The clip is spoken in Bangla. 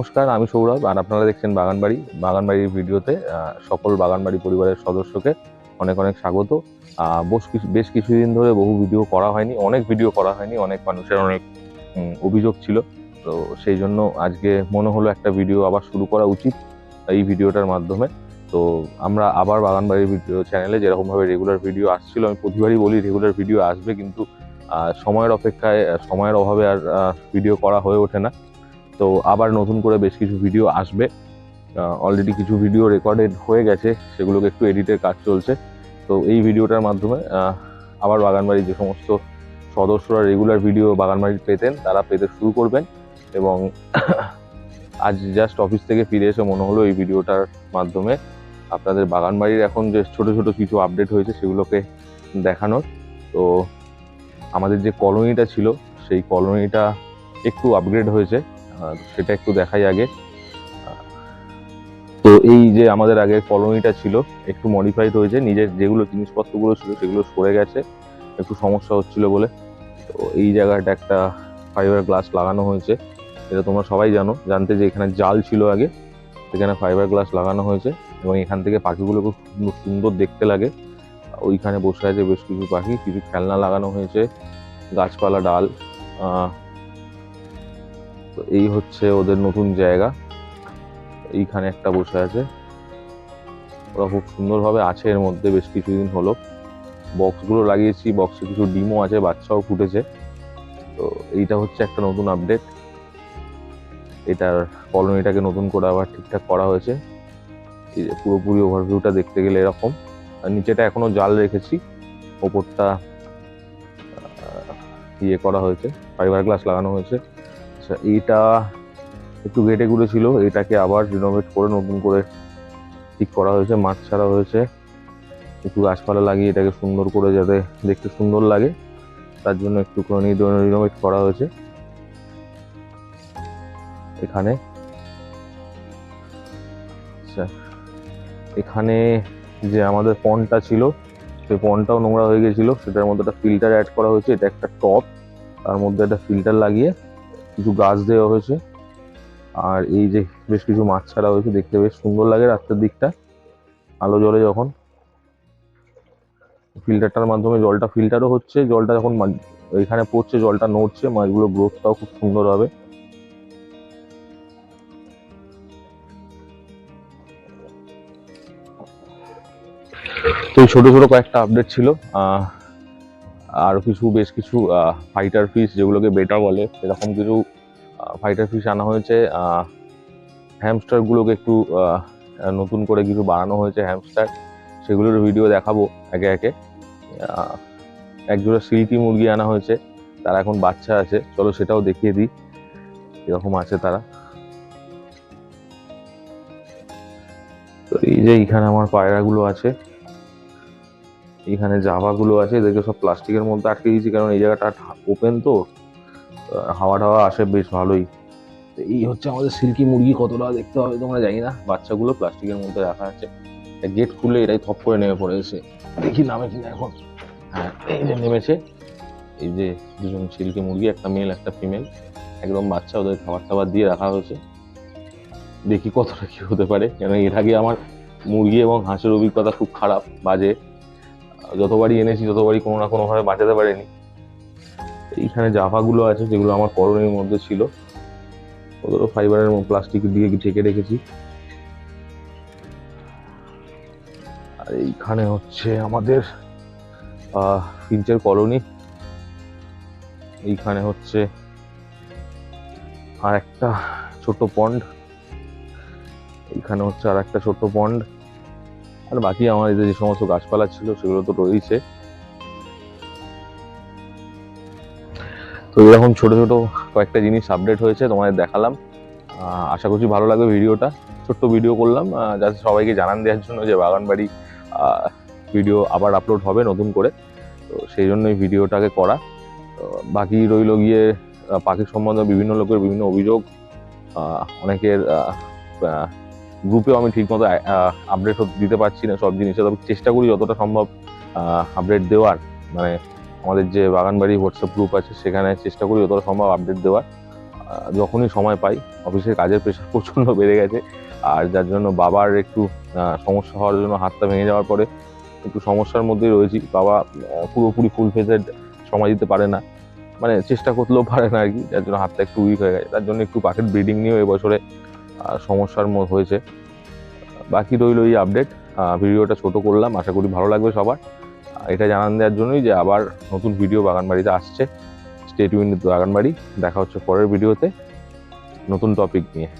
নমস্কার, আমি সৌরভ আর আপনারা দেখছেন বাগানবাড়ি। বাগানবাড়ির ভিডিওতে সকল বাগানবাড়ি পরিবারের সদস্যকে অনেক অনেক স্বাগত। বেশ কিছু, বেশ কিছুদিন ধরে বহু ভিডিও করা হয়নি, অনেক ভিডিও করা হয়নি, অনেক মানুষের অনেক অভিযোগ ছিল। তো সেই জন্য আজকে মনে হলো একটা ভিডিও আবার শুরু করা উচিত এই ভিডিওটার মাধ্যমে। তো আমরা আবার বাগানবাড়ির ভিডিও চ্যানেলে যেরকমভাবে রেগুলার ভিডিও আসছিল, আমি প্রতিবারই বলি রেগুলার ভিডিও আসবে, কিন্তু সময়ের অপেক্ষায়, সময়ের অভাবে আর ভিডিও করা হয়ে ওঠে না। তো আবার নতুন করে বেশ কিছু ভিডিও আসবে। অলরেডি কিছু ভিডিও রেকর্ডেড হয়ে গেছে, সেগুলোকে একটু এডিটের কাজ চলছে। তো এই ভিডিওটার মাধ্যমে আবার বাগানবাড়ির যে সমস্ত সদস্যরা রেগুলার ভিডিও বাগানবাড়ির পেতেন, তারা পেতে শুরু করবেন এবং আজ জাস্ট অফিস থেকে ফিরে এসে মনে হলো এই ভিডিওটার মাধ্যমে আপনাদের বাগানবাড়ির এখন যে ছোট ছোট কিছু আপডেট হয়েছে, সেগুলোকে দেখানোর। তো আমাদের যে কলোনিটা ছিল, সেই কলোনিটা একটু আপগ্রেড হয়েছে। সেটা একটু দেখাই আগে। তো এই যে আমাদের আগে কলোনিটা ছিল, একটু মডিফাইড হয়েছে, নিজের যেগুলো জিনিসপত্রগুলো ছিল সেগুলো সরে গেছে, একটু সমস্যা হচ্ছিল বলে। তো এই জায়গাটা একটা ফাইবার গ্লাস লাগানো হয়েছে, এটা তোমরা সবাই জানো, জানতে যে এখানে জাল ছিল আগে, সেখানে ফাইবার গ্লাস লাগানো হয়েছে এবং এখান থেকে পাখিগুলো খুব সুন্দর সুন্দর দেখতে লাগে। ওইখানে বসে আছে বেশ কিছু পাখি, কিছু খেলনা লাগানো হয়েছে, গাছপালা, ডাল তো এই হচ্ছে ওদের নতুন জায়গা। এইখানে একটা বসে আছে। ওরা খুব সুন্দরভাবে আছে এর মধ্যে, বেশ কিছুদিন হলো। বক্সগুলো লাগিয়েছি, বক্সে কিছু ডিমও আছে, বাচ্চাও ফুটেছে। তো এইটা হচ্ছে একটা নতুন আপডেট এটার কলোনিটাকে নতুন করে আবার ঠিকঠাক করা হয়েছে। এই যে পুরোপুরি ওভারভিউটা দেখতে গেলে এরকম। আর নিচেটা এখনও জাল রেখেছি। ওপরটা ইয়ে করা হয়েছে। ফাইবার গ্লাস লাগানো হয়েছে। আচ্ছা এইটা একটু গেটে গুড়ে ছিল এটাকে আবার রিনোভেট করে নতুন করে ঠিক করা হয়েছে, মাঠ ছাড়া হয়েছে। একটু গাছপালা লাগিয়ে এটাকে সুন্দর করে যাতে দেখতে সুন্দর লাগে, তার জন্য একটুখানি রিনোভেট করা হয়েছে। এখানে আচ্ছা এখানে যে আমাদের পনটা ছিল, সেই পনটাও নোংরা হয়ে গেছিল, সেটার মধ্যে একটা ফিল্টার অ্যাড করা হয়েছে, এটা একটা টপ তার মধ্যে একটা ফিল্টার লাগিয়ে কিছু গাছ দেওয়া হয়েছে। আর এই যে বেশ কিছু মাছ ছাড়া হয়েছে, দেখতে বেশ সুন্দর লাগে রাত্রের দিকটা। আলো জলে যখন। ফিল্টারটার মাধ্যমে জলটা, ফিল্টারও হচ্ছে। জলটা যখন এখানে পড়ছে, জলটা নড়ছে, মাছগুলো গ্রোথটাও খুব সুন্দর হবে। তো ছোট ছোট কয়েকটা আপডেট ছিল। আর কিছু বেশ কিছু ফাইটার ফিশ যেগুলোকে বেটা বলে এরকম কিছু ফাইটার ফিশ আনা হয়েছে। হ্যামস্টারগুলোকে একটু নতুন করে কিছু বানানো হয়েছে হ্যামস্টার সেগুলোর ভিডিও দেখাবো একে একে। একজোড়া সিল্কি মুরগি আনা হয়েছে। তারা এখন বাচ্চা আছে। চলো সেটাও দেখিয়ে দিই। এরকম আছে তারা। তো এই যে এইখানে আমার পায়রাগুলো আছে। এখানে জাভাগুলো আছে, এদেরকে সব প্লাস্টিকের মধ্যে আটকে দিয়েছি, কারণ এই জায়গাটা ওপেন তো। হাওয়া টাওয়া আসে বেশ ভালোই। তো এই হচ্ছে আমাদের সিল্কি মুরগি কতটা দেখতে হবে তোমরা জানি না। বাচ্চাগুলো প্লাস্টিকের মধ্যে রাখা আছে। গেট খুলে এটাই থপ করে নেমে পড়েছে দেখি নামে কিনা এখন। হ্যাঁ এই যে নেমেছে। এই যে দুজন সিল্কি মুরগি, একটা মেল একটা ফিমেল একদম বাচ্চা, ওদের খাবার টাবার দিয়ে রাখা হয়েছে। দেখি কতটা কি হতে পারে। কেন এর আগে আমার মুরগি এবং হাঁসের অভিজ্ঞতা খুব খারাপ, বাজে। যতবারই এনেছি ততবারই কোনো না কোনোভাবে বাঁচাতে পারিনি, এইখানে জাফাগুলো আছে, যেগুলো আমার করণের মধ্যে ছিল। ওদেরও ফাইবারের প্লাস্টিক দিয়ে ঢেকে রেখেছি। আর এইখানে হচ্ছে আমাদের ফিঞ্চের কলোনি। এইখানে হচ্ছে আর একটা ছোট পন্ড এইখানে হচ্ছে আর একটা ছোট পন্ড আর বাকি আমার এদের যে সমস্ত গাছপালা ছিল, সেগুলো তো রয়েছে। তো এরকম ছোট ছোট কয়েকটা জিনিস আপডেট হয়েছে, তোমাদের দেখালাম। আশা করছি ভালো লাগবে ভিডিওটা। ছোট্ট ভিডিও করলাম যাতে সবাইকে জানান দেওয়ার জন্য যে বাগানবাড়ি ভিডিও আবার আপলোড হবে নতুন করে। তো সেই জন্যই ভিডিওটাকে করা। বাকি রইল গিয়ে পাখির সম্বন্ধে বিভিন্ন লোকের বিভিন্ন অভিযোগ অনেকের গ্রুপেও আমি ঠিকমতো আপডেট দিতে পারছি না সব জিনিসে। তবে চেষ্টা করি যতটা সম্ভব আপডেট দেওয়ার। মানে আমাদের যে বাগানবাড়ি হোয়াটসঅ্যাপ গ্রুপ আছে, সেখানে চেষ্টা করি যতটা সম্ভব আপডেট দেওয়ার। যখনই সময় পাই, অফিসের কাজের প্রেশার প্রচণ্ড বেড়ে গেছে। আর যার জন্য বাবার একটু সমস্যা হওয়ার জন্য হাতটা ভেঙে যাওয়ার পরে একটু সমস্যার মধ্যেই রয়েছি। বাবা পুরোপুরি ফুল ফেজেড সময় দিতে পারে না। মানে চেষ্টা করলেও পারে না আর কি। যার জন্য হাতটা একটু উইক হয়ে গেছে। তার জন্য একটু পাখির ব্রিডিং নিয়েও এবছরে সমস্যার হয়েছে। বাকি রইল এই আপডেট ভিডিওটা ছোট করলাম, আশা করি ভালো লাগবে সবার। এটা জানান দেওয়ার জন্যই যে আবার নতুন ভিডিও বাগানবাড়িতে আসছে। স্টেট ইউনিট বাগানবাড়ি। দেখা হচ্ছে পরের ভিডিওতে। নতুন টপিক নিয়ে।